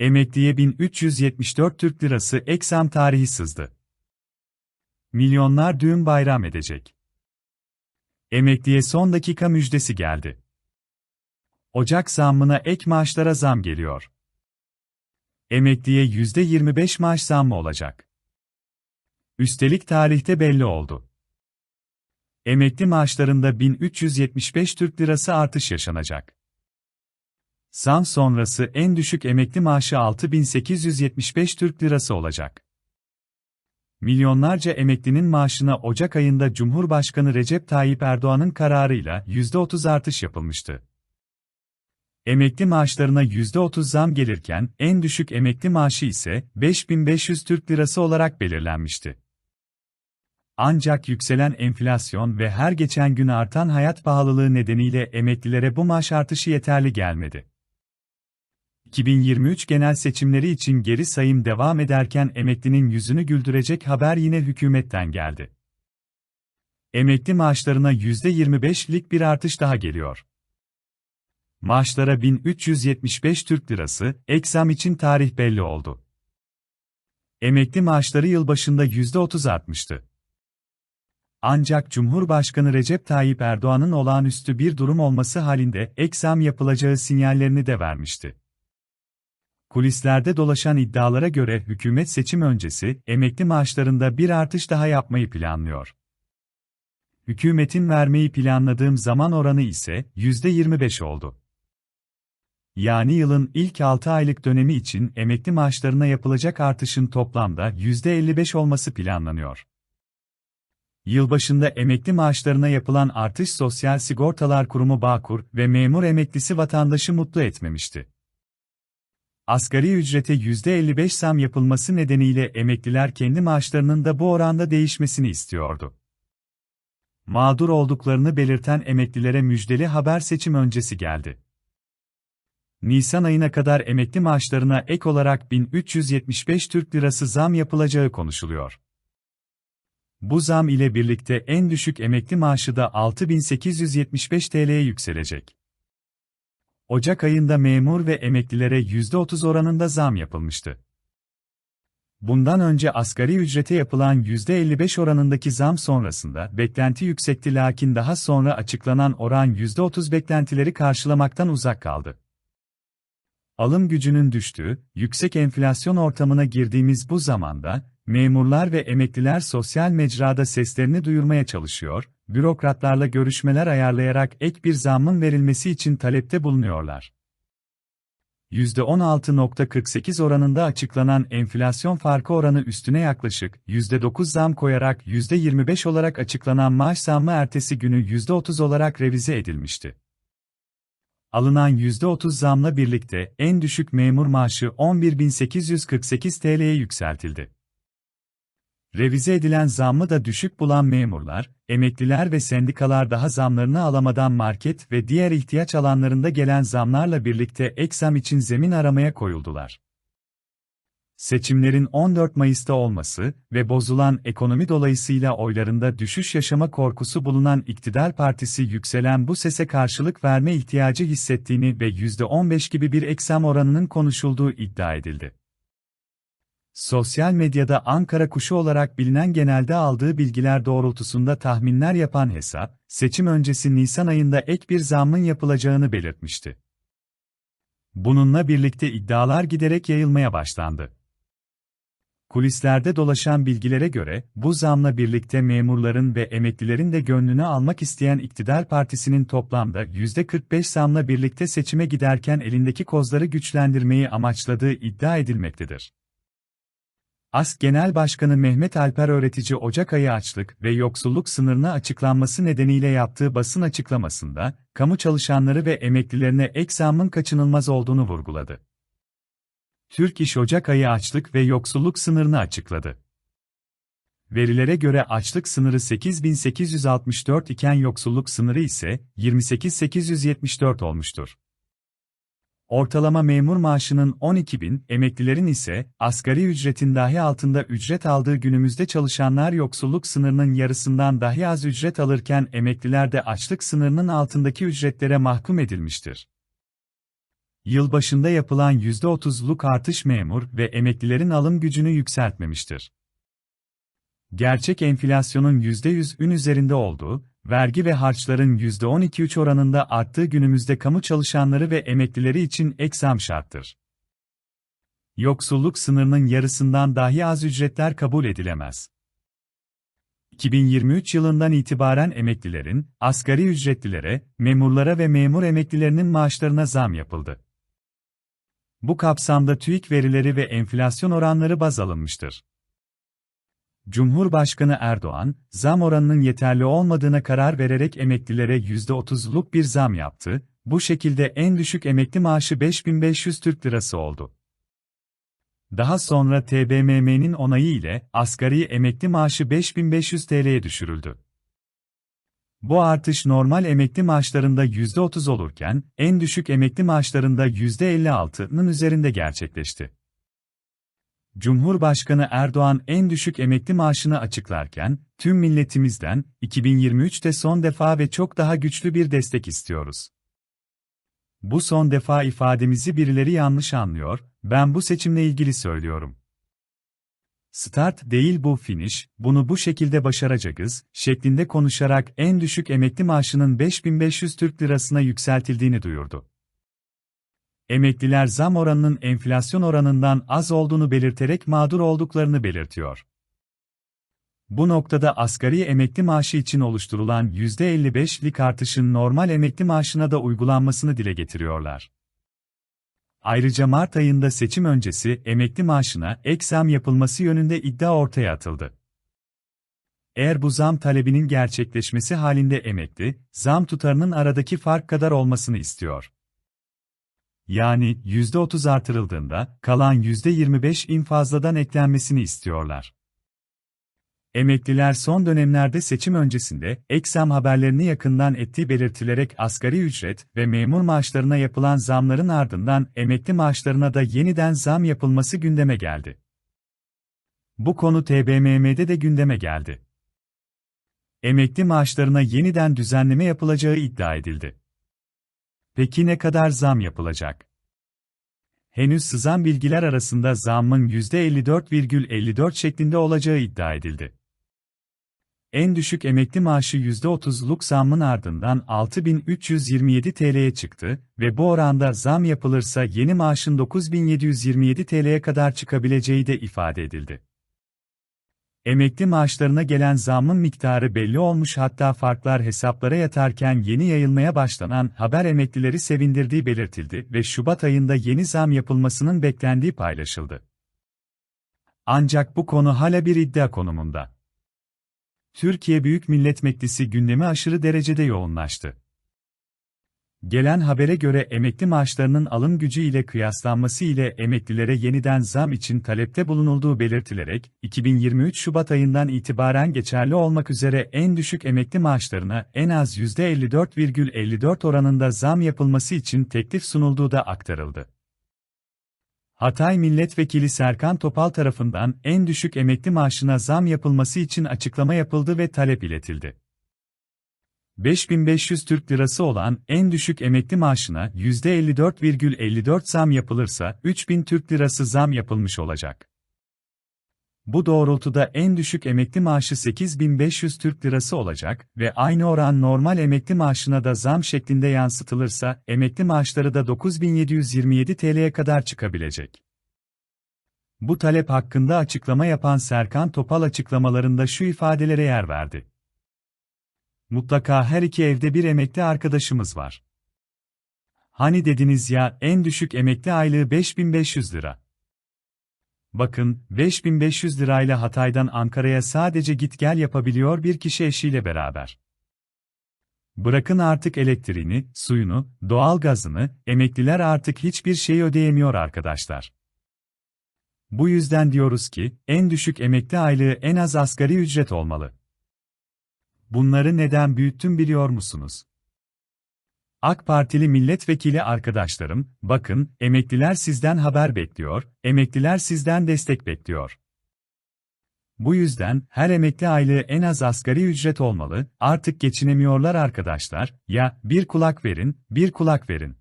Emekliye 1374 Türk Lirası eksam tarihi sızdı. Milyonlar düğün bayram edecek. Emekliye son dakika müjdesi geldi. Ocak zammına ek maaşlara zam geliyor. Emekliye %25 maaş zammı olacak. Üstelik tarihte belli oldu. Emekli maaşlarında 1375 Türk Lirası artış yaşanacak. Zam sonrası en düşük emekli maaşı 6875 Türk Lirası olacak. Milyonlarca emeklinin maaşına Ocak ayında Cumhurbaşkanı Recep Tayyip Erdoğan'ın kararıyla %30 artış yapılmıştı. Emekli maaşlarına %30 zam gelirken en düşük emekli maaşı ise 5500 Türk Lirası olarak belirlenmişti. Ancak yükselen enflasyon ve her geçen gün artan hayat pahalılığı nedeniyle emeklilere bu maaş artışı yeterli gelmedi. 2023 genel seçimleri için geri sayım devam ederken emeklinin yüzünü güldürecek haber yine hükümetten geldi. Emekli maaşlarına %25'lik bir artış daha geliyor. Maaşlara 1375 Türk Lirası, eksam için tarih belli oldu. Emekli maaşları yılbaşında %30 artmıştı. Ancak Cumhurbaşkanı Recep Tayyip Erdoğan'ın olağanüstü bir durum olması halinde eksam yapılacağı sinyallerini de vermişti. Kulislerde dolaşan iddialara göre hükümet seçim öncesi emekli maaşlarında bir artış daha yapmayı planlıyor. Hükümetin vermeyi planladığım zaman oranı ise %25 oldu. Yani yılın ilk 6 aylık dönemi için emekli maaşlarına yapılacak artışın toplamda %55 olması planlanıyor. Yılbaşında emekli maaşlarına yapılan artış Sosyal Sigortalar Kurumu Bağkur ve memur emeklisi vatandaşı mutlu etmemişti. Asgari ücrete %55 zam yapılması nedeniyle emekliler kendi maaşlarının da bu oranda değişmesini istiyordu. Mağdur olduklarını belirten emeklilere müjdeli haber seçim öncesi geldi. Nisan ayına kadar emekli maaşlarına ek olarak 1375 Türk Lirası zam yapılacağı konuşuluyor. Bu zam ile birlikte en düşük emekli maaşı da 6875 TL'ye yükselecek. Ocak ayında memur ve emeklilere %30 oranında zam yapılmıştı. Bundan önce asgari ücrete yapılan %55 oranındaki zam sonrasında beklenti yüksekti lakin daha sonra açıklanan oran %30 beklentileri karşılamaktan uzak kaldı. Alım gücünün düştüğü, yüksek enflasyon ortamına girdiğimiz bu zamanda, memurlar ve emekliler sosyal mecrada seslerini duyurmaya çalışıyor, bürokratlarla görüşmeler ayarlayarak ek bir zammın verilmesi için talepte bulunuyorlar. %16.48 oranında açıklanan enflasyon farkı oranı üstüne yaklaşık %9 zam koyarak %25 olarak açıklanan maaş zammı ertesi günü %30 olarak revize edilmişti. Alınan %30 zamla birlikte en düşük memur maaşı 11.848 TL'ye yükseltildi. Revize edilen zammı da düşük bulan memurlar, emekliler ve sendikalar daha zamlarını alamadan market ve diğer ihtiyaç alanlarında gelen zamlarla birlikte ek zam için zemin aramaya koyuldular. Seçimlerin 14 Mayıs'ta olması ve bozulan ekonomi dolayısıyla oylarında düşüş yaşama korkusu bulunan iktidar partisi yükselen bu sese karşılık verme ihtiyacı hissettiğini ve %15 gibi bir eksam oranının konuşulduğu iddia edildi. Sosyal medyada Ankara kuşu olarak bilinen genelde aldığı bilgiler doğrultusunda tahminler yapan hesap, seçim öncesi Nisan ayında ek bir zammın yapılacağını belirtmişti. Bununla birlikte iddialar giderek yayılmaya başlandı. Kulislerde dolaşan bilgilere göre, bu zamla birlikte memurların ve emeklilerin de gönlünü almak isteyen iktidar partisinin toplamda %45 zamla birlikte seçime giderken elindeki kozları güçlendirmeyi amaçladığı iddia edilmektedir. ASK Genel Başkanı Mehmet Alper Öğretici Ocak ayı açlık ve yoksulluk sınırına açıklanması nedeniyle yaptığı basın açıklamasında, kamu çalışanları ve emeklilerine ek zammın kaçınılmaz olduğunu vurguladı. Türk İş Ocak ayı açlık ve yoksulluk sınırını açıkladı. Verilere göre açlık sınırı 8864 iken yoksulluk sınırı ise 28874 olmuştur. Ortalama memur maaşının 12 bin, emeklilerin ise asgari ücretin dahi altında ücret aldığı günümüzde çalışanlar yoksulluk sınırının yarısından dahi az ücret alırken emekliler de açlık sınırının altındaki ücretlere mahkum edilmiştir. yılbaşında yapılan %30'luk artış memur ve emeklilerin alım gücünü yükseltmemiştir. Gerçek enflasyonun %100'ün üzerinde olduğu, vergi ve harçların %12-3 oranında arttığı günümüzde kamu çalışanları ve emeklileri için ek zam şarttır. Yoksulluk sınırının yarısından dahi az ücretler kabul edilemez. 2023 yılından itibaren emeklilerin, asgari ücretlilere, memurlara ve memur emeklilerinin maaşlarına zam yapıldı. Bu kapsamda TÜİK verileri ve enflasyon oranları baz alınmıştır. Cumhurbaşkanı Erdoğan, zam oranının yeterli olmadığına karar vererek emeklilere %30'luk bir zam yaptı, bu şekilde en düşük emekli maaşı 5500 Türk Lirası oldu. Daha sonra TBMM'nin onayı ile asgari emekli maaşı 5500 TL'ye düşürüldü. Bu artış normal emekli maaşlarında %30 olurken, en düşük emekli maaşlarında %56'nın üzerinde gerçekleşti. Cumhurbaşkanı Erdoğan en düşük emekli maaşını açıklarken, tüm milletimizden 2023'te son defa ve çok daha güçlü bir destek istiyoruz. Bu son defa ifademizi birileri yanlış anlıyor, ben bu seçimle ilgili söylüyorum. Start değil bu finish, bunu bu şekilde başaracağız, şeklinde konuşarak en düşük emekli maaşının 5500 Türk Lirasına yükseltildiğini duyurdu. Emekliler zam oranının enflasyon oranından az olduğunu belirterek mağdur olduklarını belirtiyor. Bu noktada asgari emekli maaşı için oluşturulan %55'lik artışın normal emekli maaşına da uygulanmasını dile getiriyorlar. Ayrıca Mart ayında seçim öncesi emekli maaşına ek zam yapılması yönünde iddia ortaya atıldı. Eğer bu zam talebinin gerçekleşmesi halinde emekli, zam tutarının aradaki fark kadar olmasını istiyor. Yani %30 artırıldığında kalan %25 in fazladan eklenmesini istiyorlar. Emekliler son dönemlerde seçim öncesinde eksam haberlerini yakından ettiği belirtilerek asgari ücret ve memur maaşlarına yapılan zamların ardından emekli maaşlarına da yeniden zam yapılması gündeme geldi. Bu konu TBMM'de de gündeme geldi. Emekli maaşlarına yeniden düzenleme yapılacağı iddia edildi. Peki ne kadar zam yapılacak? Henüz sızan bilgiler arasında zammın %54,54 şeklinde olacağı iddia edildi. En düşük emekli maaşı %30'luk zammın ardından 6327 TL'ye çıktı ve bu oranda zam yapılırsa yeni maaşın 9727 TL'ye kadar çıkabileceği de ifade edildi. Emekli maaşlarına gelen zammın miktarı belli olmuş hatta farklar hesaplara yatarken yeni yayılmaya başlanan haber emeklileri sevindirdiği belirtildi ve Şubat ayında yeni zam yapılmasının beklendiği paylaşıldı. Ancak bu konu hala bir iddia konumunda. Türkiye Büyük Millet Meclisi gündemi aşırı derecede yoğunlaştı. Gelen habere göre emekli maaşlarının alım gücü ile kıyaslanması ile emeklilere yeniden zam için talepte bulunulduğu belirtilerek, 2023 Şubat ayından itibaren geçerli olmak üzere en düşük emekli maaşlarına en az %54,54 oranında zam yapılması için teklif sunulduğu da aktarıldı. Hatay Milletvekili Serkan Topal tarafından en düşük emekli maaşına zam yapılması için açıklama yapıldı ve talep iletildi. 5500 Türk Lirası olan en düşük emekli maaşına %54,54 zam yapılırsa 3000 Türk Lirası zam yapılmış olacak. Bu doğrultuda en düşük emekli maaşı 8500 Türk Lirası olacak ve aynı oran normal emekli maaşına da zam şeklinde yansıtılırsa emekli maaşları da 9727 TL'ye kadar çıkabilecek. Bu talep hakkında açıklama yapan Serkan Topal açıklamalarında şu ifadelere yer verdi. Mutlaka her iki evde bir emekli arkadaşımız var. Hani dediniz ya en düşük emekli aylığı 5500 lira. Bakın, 5500 lirayla Hatay'dan Ankara'ya sadece git gel yapabiliyor bir kişi eşiyle beraber. Bırakın artık elektriğini, suyunu, doğal gazını, emekliler artık hiçbir şey ödeyemiyor arkadaşlar. Bu yüzden diyoruz ki, en düşük emekli aylığı en az asgari ücret olmalı. Bunları neden büyüttüm biliyor musunuz? AK Partili milletvekili arkadaşlarım, bakın, emekliler sizden haber bekliyor, emekliler sizden destek bekliyor. Bu yüzden her emekli aylığı en az asgari ücret olmalı, artık geçinemiyorlar arkadaşlar, ya bir kulak verin, bir kulak verin.